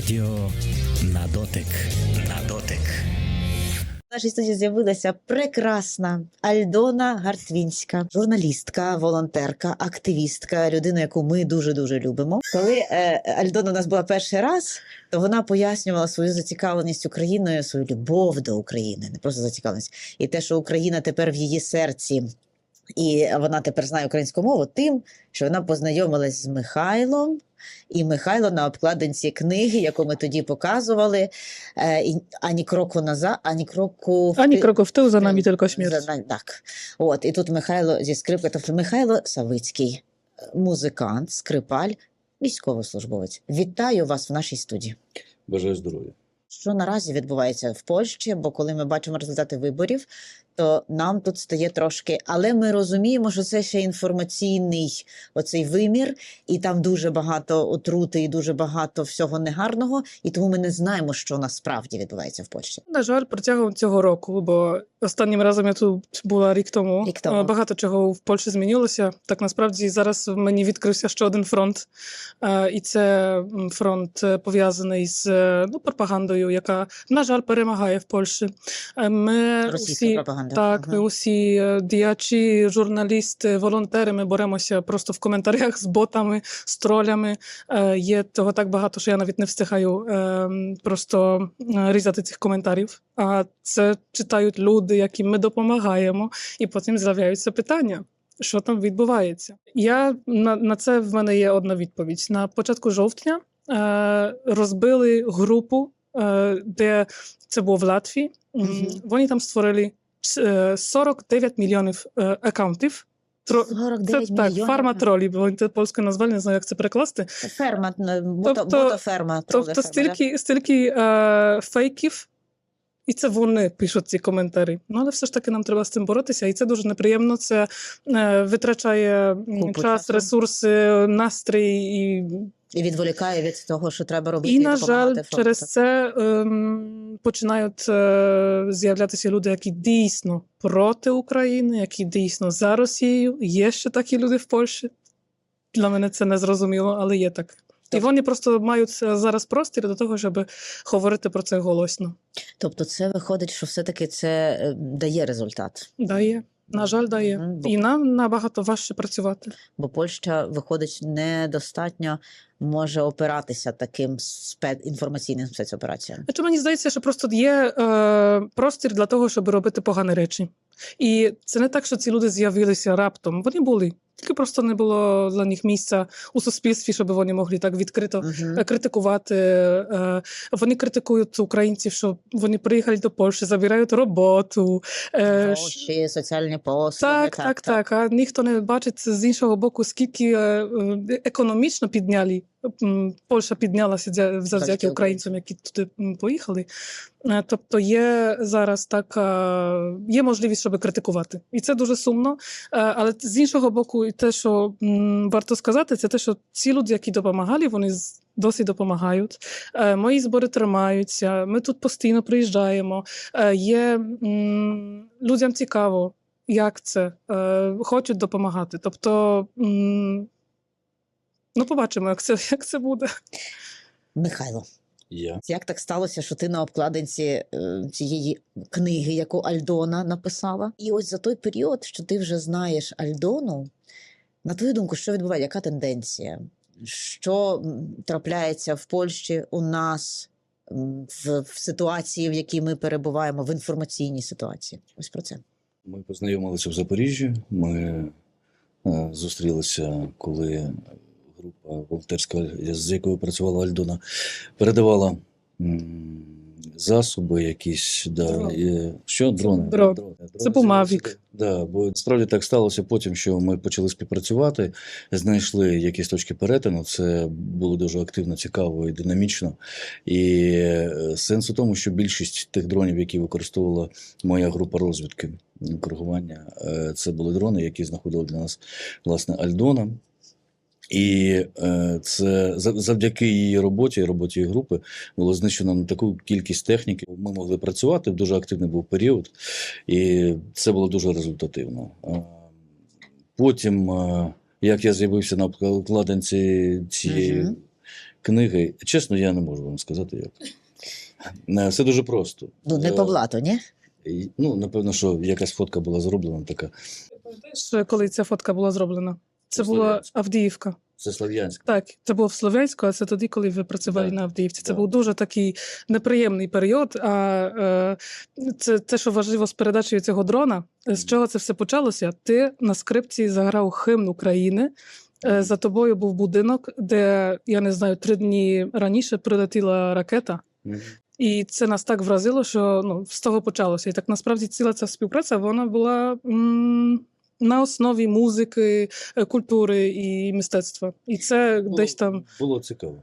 Радіо на дотик. На дотик. В нашій студії з'явилася прекрасна Альдона Гартвінська, журналістка, волонтерка, активістка, людина, яку ми дуже дуже любимо. Коли е, Альдона у нас була перший раз, то вона пояснювала свою зацікавленість Україною, свою любов до України, не просто зацікавленість, і те, що Україна тепер в її серці. І вона тепер знає українську мову тим, що вона познайомилась з Михайлом, і Михайло на обкладинці книги, яку ми тоді показували, е, ані кроку назад, ані кроку Ані кроку в тил, за нами тільки за смерть. на- Так. От, і тут Михайло зі скрипки, тобто Михайло Савицький, е, музикант, скрипаль, військовослужбовець. Вітаю вас в нашій студії. Бажаю здоров'я. Що наразі відбувається в Польщі? Бо коли ми бачимо результати виборів, то нам тут стає трошки, але ми розуміємо, що це ще інформаційний оцей вимір, і там дуже багато отрути, і дуже багато всього негарного, і тому ми не знаємо, що насправді відбувається в Польщі. На жаль, протягом цього року, бо останнім разом я тут була рік тому. Рік тому. Багато чого в Польщі змінилося. Так насправді зараз в мені відкрився ще один фронт. Е, І це фронт е, пов'язаний з е, ну, пропагандою, яка, на жаль, перемагає в Польщі. Ми Російська усі, пропаганда. Так, ми усі е, діячі, журналісти, волонтери. Ми боремося просто в коментарях з ботами, з тролями. Е, Є того так багато, що я навіть не встигаю е, просто е, різати цих коментарів. А це читають люди, яким ми допомагаємо, і потім з'являються питання. Що там відбувається? Я на, на це в мене є одна відповідь. На початку жовтня е, розбили групу, е, де це було в Латвії. М, Мгм. Вони там створили 49 мільйонів е, акаунтів. Тро... Це так, фарма тролі, бо вони це польською назвали, не знаю, як це перекласти. Ферма, ну, бото, Тобто- ботоферма. Тобто стільки, стільки е, фейків, і це вони пишуть ці коментарі. Ну, але все ж таки нам треба з цим боротися, і це дуже неприємно. Це е, витрачає Купу час, часу. ресурси, настрій і І відволікає від того, що треба робити. І, на жаль, фронту. через це ем, починають е, з'являтися люди, які дійсно проти України, які дійсно за Росією. Є ще такі люди в Польщі. Для мене це не зрозуміло, але є так. І Тобто- вони просто мають е, зараз простір до того, щоб говорити про це голосно. Тобто, це виходить, що все-таки це е, дає результат. Дає. На жаль, дає. Бо- І нам набагато важче працювати. Бо Польща виходить недостатньо може опиратися таким спе... інформаційним спецопераціям. Чи мені здається, що просто є е, простір для того, щоб робити погані речі. І це не так, що ці люди з'явилися раптом. Вони були. Тільки просто не було для них місця у суспільстві, щоб вони могли так відкрито uh -huh. критикувати. Е, Вони критикують українців, що вони приїхали до Польщі, забирають роботу. е, Гроші, соціальні послуги. Так, так, так. А ніхто не бачить з іншого боку, скільки е, е, економічно підняли. Польща піднялася завдяки українцям, які туди поїхали. Е, Тобто є зараз така є можливість, щоб критикувати, і це дуже сумно. Е, Але з іншого боку, і те, що варто сказати, це те, що ці люди, які допомагали, вони досі допомагають. Е, Мої збори тримаються. Ми тут постійно приїжджаємо. Е, Є людям цікаво, як це е, хочуть допомагати. Тобто, ну побачимо, як це, як це буде. Михайло, Я. як так сталося, що ти на обкладинці е, цієї книги, яку Альдона написала? І ось за той період, що ти вже знаєш Альдону, на твою думку, що відбувається? Яка тенденція? Що трапляється в Польщі у нас в, в ситуації, в якій ми перебуваємо, в інформаційній ситуації? Ось про це. Ми познайомилися в Запоріжжі. Ми е, зустрілися, коли група волонтерська, з якою працювала Альдона, передавала засоби якісь. Да, Дрон. що? Дрони. дрон. Дрони. Це був Mavic. Да, бо справді так сталося потім, що ми почали співпрацювати, знайшли якісь точки перетину. Це було дуже активно, цікаво і динамічно. І е, сенс у тому, що більшість тих дронів, які використовувала моя група розвідки коригування, е, це були дрони, які знаходили для нас власне Альдона. І е, це завдяки її роботі, роботі її групи, було знищено на таку кількість техніки. Ми могли працювати. Дуже активний був період, і це було дуже результативно. Е, Потім, е, як я з'явився на обкладинці цієї Мгм. книги. Чесно, я не можу вам сказати, як. Все дуже просто. Ну, не по блату, ні? Ну, напевно, що якась фотка була зроблена така. Пам'ятаєш, коли ця фотка була зроблена? Це була Авдіївка. Це Слов'янська. Так, це було в Слов'янську, а це тоді, коли ви працювали Так, на Авдіївці. Це так. був дуже такий неприємний період. А е, це те, що важливо з передачею цього дрона. З чого це все почалося? Ти на скрипці заграв химн України. Е, За тобою був будинок, де я не знаю, три дні раніше прилетіла ракета. Мгм. І це нас так вразило, що ну, з того почалося. І так насправді ціла ця співпраця вона була м, на основі музики, е, культури і мистецтва. І це Було- десь там, Було цікаво.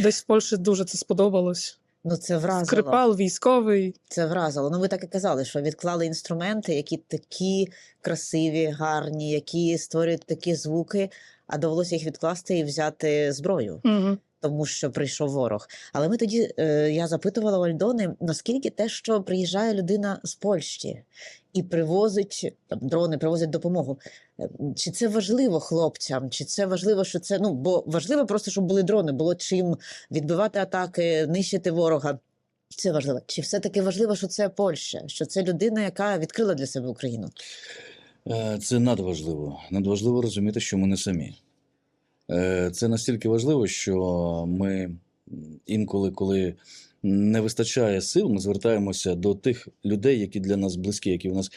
десь в Польщі дуже це сподобалось. Ну, це вразило. Скрипал, військовий. Це вразило. Ну, ви так і казали, що відклали інструменти, які такі красиві, гарні, які створюють такі звуки, а довелося їх відкласти і взяти зброю, Угу. Тому що прийшов ворог. Але ми тоді е, я запитувала у Альдони, наскільки те, що приїжджає людина з Польщі і привозить там дрони, привозить допомогу. е, Чи це важливо хлопцям? Чи це важливо, що це ну бо важливо просто, щоб були дрони, було чим відбивати атаки, нищити ворога. Це важливо. Чи все-таки важливо, що це Польща, що це людина, яка відкрила для себе Україну? Е, Це надважливо. Надважливо розуміти, що ми не самі. Е, Це настільки важливо, що ми інколи, коли не вистачає сил, ми звертаємося до тих людей, які для нас близькі, які в нас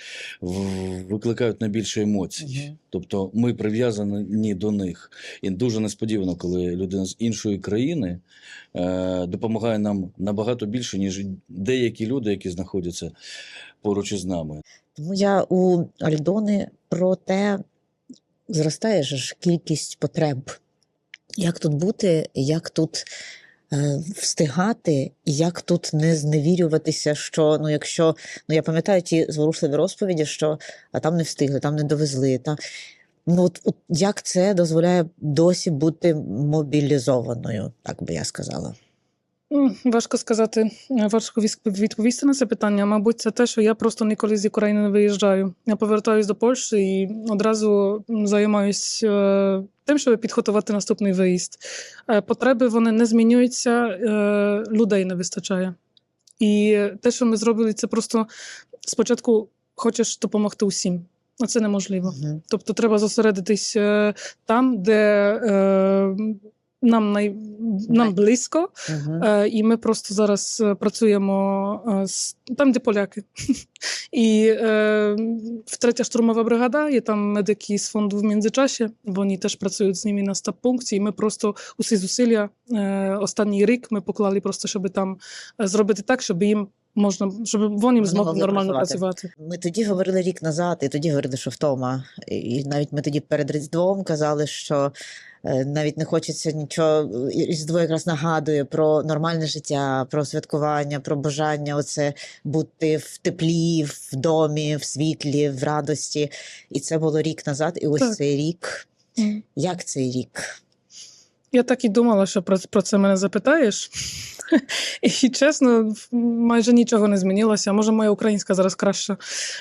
викликають найбільше емоцій. Мгм. Тобто ми прив'язані до них. І дуже несподівано, коли людина з іншої країни е, допомагає нам набагато більше, ніж деякі люди, які знаходяться поруч із нами. Тому я у Альдони про те, зростає ж кількість потреб. Як тут бути, як тут е, встигати, як тут не зневірюватися, що ну, якщо ну я пам'ятаю ті зворушливі розповіді, що а там не встигли, там не довезли. Там... Ну, от, от як це дозволяє досі бути мобілізованою, так би я сказала. Важко сказати, важко відповісти на це питання. Мабуть, це те, що я просто ніколи з України не виїжджаю. Я повертаюсь до Польщі і одразу м, займаюсь е, тим, щоб підготувати наступний виїзд. Е, Потреби вони не змінюються, е, людей не вистачає. І те, що ми зробили, це просто спочатку хочеш допомогти усім, а це неможливо. Тобто треба зосередитись там, де нам, най... нам близько. Е, І ми просто зараз е, працюємо е, з там, де поляки. І е, третя штурмова бригада, є там медики з фонду в Міндзичасі, вони теж працюють з ними на стаб-пункті. І ми просто усі зусилля е, останній рік ми поклали просто, щоб там зробити так, щоб їм можна, щоб вони змогли могли нормально працювати. працювати. Ми тоді говорили рік назад, і тоді говорили, що втома. І навіть ми тоді перед Різдвом казали, що е, навіть не хочеться нічого. Різдво якраз нагадує про нормальне життя, про святкування, про бажання оце бути в теплі, в домі, в світлі, в радості. І це було рік назад. І ось Так. цей рік. Як цей рік? Я так і думала, що про, про це мене запитаєш. І чесно, майже нічого не змінилося. Може, моя українська зараз краща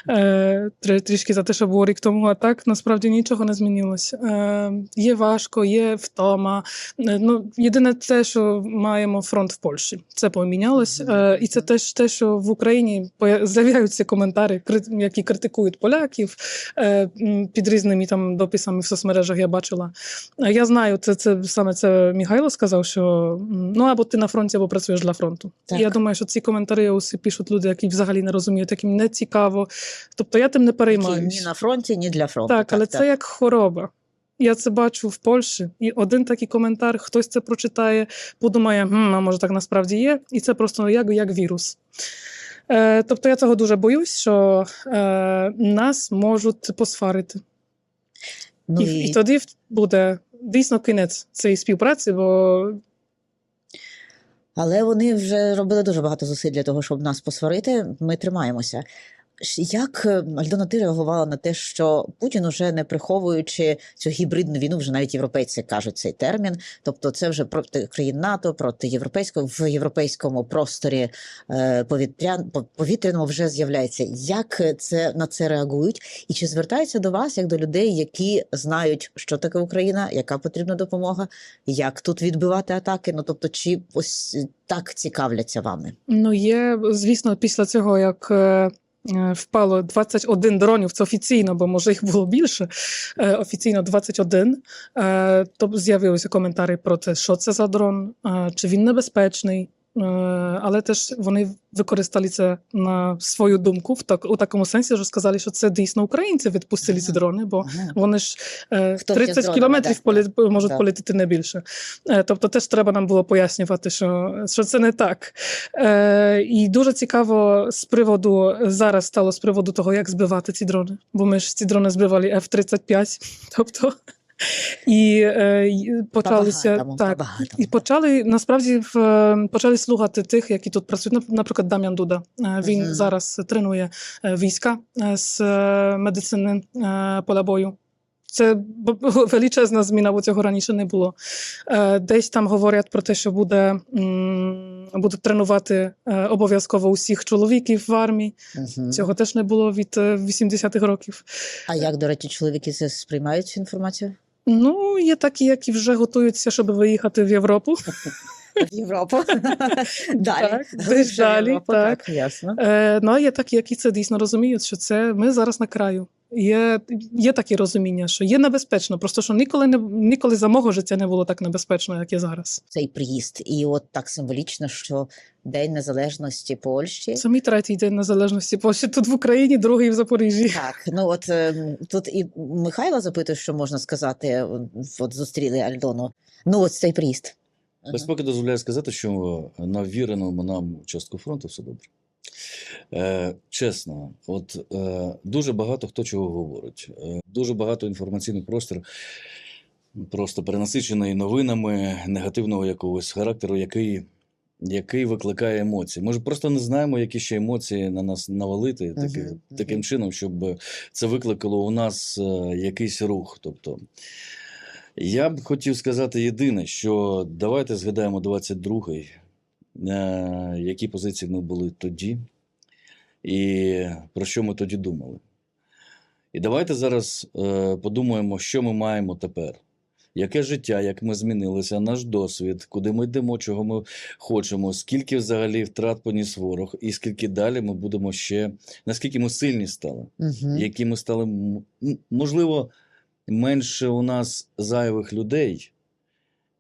е, трішки за те, що було рік тому, а так насправді нічого не змінилося. Е, є важко, є втома. Е, ну, єдине те, що маємо фронт в Польщі. Це помінялось. Е, і це теж те, що в Україні з'являються коментарі, які критикують поляків е, під різними там дописами в соцмережах я бачила. Е, Я знаю, це, це саме це Михайло сказав, що ну або ти на фронті, або працюєш для фронту. Так. І я думаю, що ці коментарі усі пишуть люди, які взагалі не розуміють, яким не цікаво. Тобто я тим не Які переймаюсь. ні на фронті, ні для фронту. Так, але це як хвороба. Я це бачу в Польщі, і один такий коментар, хтось це прочитає, подумає, хм, а може так насправді є, і це просто як, як вірус. Е, тобто я цього дуже боюсь, що е, нас можуть посварити. Ну, і, і... і тоді буде дійсно кінець цієї співпраці, бо Але вони вже робили дуже багато зусиль для того, щоб нас посварити. Ми тримаємося. Як е, Альдона ти реагувала на те, що Путін уже не приховуючи цю гібридну війну, вже навіть європейці кажуть цей термін. Тобто, це вже проти країн НАТО, проти європейського в європейському просторі е, повітрян по- повітряному вже з'являється. Як е, це на це реагують? І чи звертаються до вас як до людей, які знають, що таке Україна, яка потрібна допомога, як тут відбивати атаки? Ну тобто, чи ось так цікавляться вами? Ну, є, звісно, після цього, як впало 21 дронів, це офіційно, бо може їх було більше. е, Офіційно 21. е, То з'явилися коментарі про те, що це за дрон, е, чи він небезпечний. Е, Але теж вони використали це на свою думку в так у такому сенсі, що сказали, що це дійсно українці відпустили ці дрони, бо Ага. вони ж е, Хто ще з 30 дронами, кілометрів полі- можуть да. полетіти не більше. Е, Тобто, теж треба нам було пояснювати, що, що це не так. Е, І дуже цікаво з приводу зараз стало з приводу того, як збивати ці дрони. Бо ми ж ці дрони збивали F-35, тобто. І е, почалися так. І почали насправді в е, почали слухати тих, які тут працюють. Нап- Наприклад, Дам'ян Дуда. Е, Він Мгм. зараз тренує е, війська з медицини поля бою. Це величезна зміна, бо цього раніше не було. Десь там говорять про те, що буде, будуть тренувати обов'язково усіх чоловіків в армії. Мгм. Цього теж не було від е, 80-х років. А як, до речі, чоловіки це сприймають цю інформацію? Ну, є такі, які вже готуються, щоб виїхати в Європу. В Європу. Далі. Далі, так. ясно. Е, ну, а є такі, які це дійсно розуміють, що це ми зараз на краю. Є, є таке розуміння, що є небезпечно, просто що ніколи не ніколи за мого життя не було так небезпечно, як є зараз. Цей приїзд. І от так символічно, що День Незалежності Польщі. Це мій третій день незалежності Польщі тут в Україні, другий в Запоріжжі. Так, ну от ем, тут і Михайло запитує, що можна сказати, от зустріли Альдону. Ну, от цей приїзд. Ага. Безпека дозволяє сказати, що на ввіреному нам частку фронту все добре. Е, чесно, от е, дуже багато хто чого говорить. Е, дуже багато інформаційний простір просто перенасичений новинами негативного якогось характеру, який, який викликає емоції. Ми ж просто не знаємо, які ще емоції на нас навалити таки, Мгм, таким чином, щоб це викликало у нас е, якийсь рух. Тобто, я б хотів сказати єдине, що давайте згадаємо 22-й, е, які позиції ми були тоді, і про що ми тоді думали. І давайте зараз е, подумаємо, що ми маємо тепер. Яке життя, як ми змінилися, наш досвід, куди ми йдемо, чого ми хочемо, скільки взагалі втрат поніс ворог, і скільки далі ми будемо ще, наскільки ми сильні стали Мгм. які ми стали, можливо, менше у нас зайвих людей,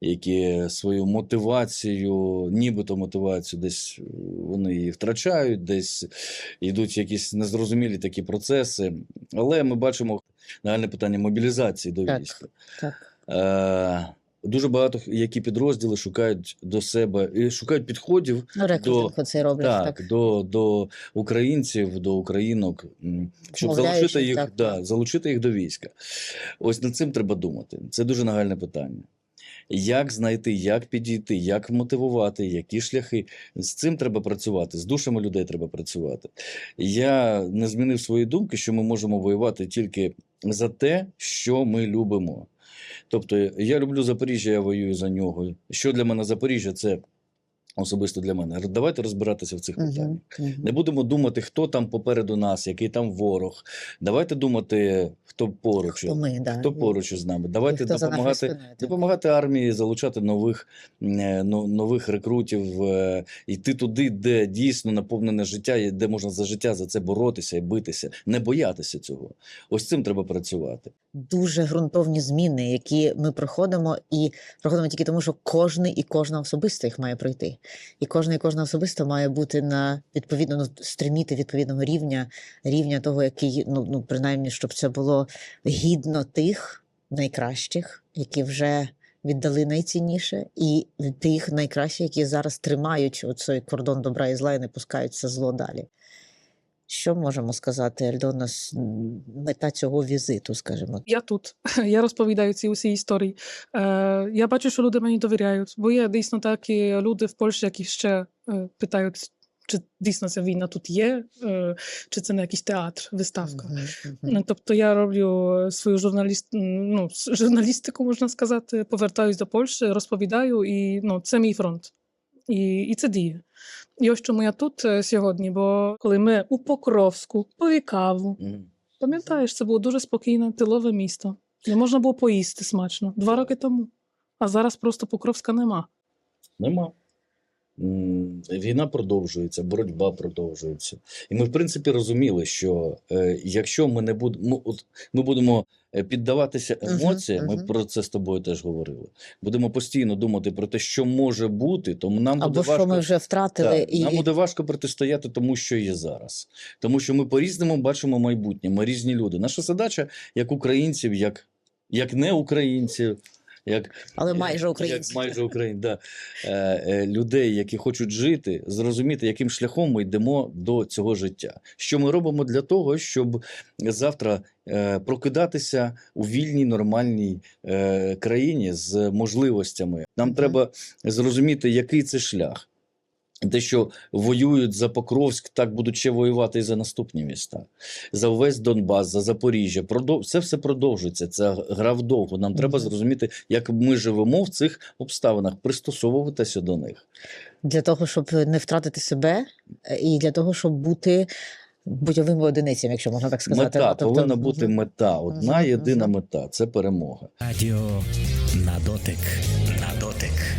які свою мотивацію, нібито мотивацію, десь е, вони її втрачають, десь йдуть якісь незрозумілі такі процеси. Але ми бачимо нагальне питання мобілізації до війська. Так. Е, Дуже багато які підрозділи шукають до себе і шукають підходів Ну, рекрутинг це роблять. так, Так. До, до українців, до українок, щоб залучити їх, так, да, залучити їх до війська. Ось над цим треба думати. Це дуже нагальне питання. Як знайти, як підійти, як мотивувати, які шляхи. З цим треба працювати, з душами людей треба працювати. Я не змінив свої думки, що ми можемо воювати тільки за те, що ми любимо. Тобто, я люблю Запоріжжя, я воюю за нього. Що для мене Запоріжжя, це особисто для мене. Давайте розбиратися в цих питаннях. Мгм. Мгм. Не будемо думати, хто там попереду нас, який там ворог. Давайте думати, хто поруч, Хто ми, да. хто поруч із нами. Давайте допомагати, спиною, допомагати армії залучати нових, е, нових рекрутів, е, йти туди, де дійсно наповнене життя, і де можна за життя за це боротися і битися, не боятися цього. Ось цим треба працювати. дуже ґрунтовні зміни, які ми проходимо, і проходимо тільки тому, що кожний і кожна особисто їх має пройти. І кожна і кожна особисто має бути на відповідно ну, стриміти відповідного рівня, рівня того, який ну, ну принаймні, щоб це було гідно тих найкращих, які вже. Віддали найцінніше, і тих найкращих, які зараз тримають оцей кордон добра і зла і не пускають це зло далі. Що можемо сказати, Альдона, мета цього візиту, скажімо? Я тут. Я розповідаю ці усі історії. Е, я бачу, що люди мені довіряють, бо є дійсно такі люди в Польщі, які ще е, питають, чи дійсно ця війна тут є, е, чи це не якийсь театр, виставка. Ну, Тобто я роблю свою журналіст, ну, журналістику, можна сказати, повертаюсь до Польщі, розповідаю, і ну, це мій фронт. І, і це діє. І ось чому я тут е, сьогодні, бо коли ми у Покровську, пили каву, Мгм. пам'ятаєш, це було дуже спокійне тилове місто, де можна було поїсти смачно два роки тому. А зараз просто Покровська нема. Нема. Війна продовжується, боротьба продовжується. І ми, в принципі, розуміли, що е, якщо ми не будемо, от, ми будемо е, піддаватися емоціям, ми мгм. про це з тобою теж говорили. Будемо постійно думати про те, що може бути, то нам Або буде що важко. ми вже втратили, Так, і Нам буде важко протистояти тому, що є зараз. Тому що ми по-різному бачимо майбутнє, ми різні люди. Наша задача як українців, як, як не українців, як але майже як майже українців, да. е, е, людей, які хочуть жити, зрозуміти, яким шляхом ми йдемо до цього життя. Що ми робимо для того, щоб завтра е, прокидатися у вільній, нормальній е, країні з можливостями. Нам треба зрозуміти, який це шлях. Те, що воюють за Покровськ, так будуть ще воювати і за наступні міста, за увесь Донбас, за Запоріжжя. Продов... Це все продовжується. Це гра вдовго. Нам треба зрозуміти, як ми живемо в цих обставинах, пристосовуватися до них. для того, щоб не втратити себе, е, і для того, щоб бути бойовими одиницями, якщо можна так сказати. Мета тобто, повинна бути мета. Одна єдина мета це перемога. Радіо на дотик. На дотик.